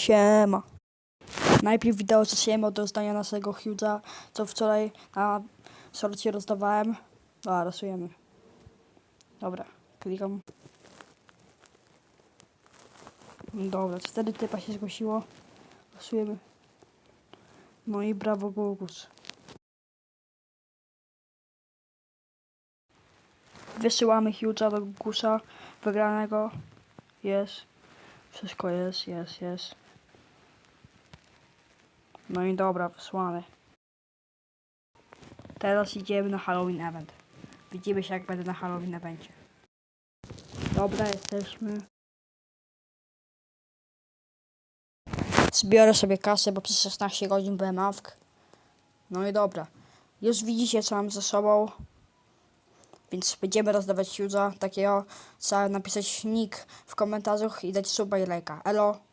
Siema. Najpierw wideo zaczniemy od rozdania naszego Hughesa, co wczoraj na sorcie rozdawałem. A, losujemy. Dobra, klikam. Dobra, cztery typa się zgłosiło. Losujemy. No i brawo Gugus. Wysyłamy Hughesa do Gugusa wygranego. Jest. Wszystko jest, jest, jest. No i dobra, wysłane. Teraz idziemy na Halloween event. Widzimy się jak będę na Halloween evencie. Dobra, jesteśmy. Zbiorę sobie kasę, bo przez 16 godzin byłem awk. No i dobra. Już widzicie co mam ze sobą. Więc będziemy rozdawać Hughesa takiego, trzeba napisać nick w komentarzach i dać suba i lajka. Elo.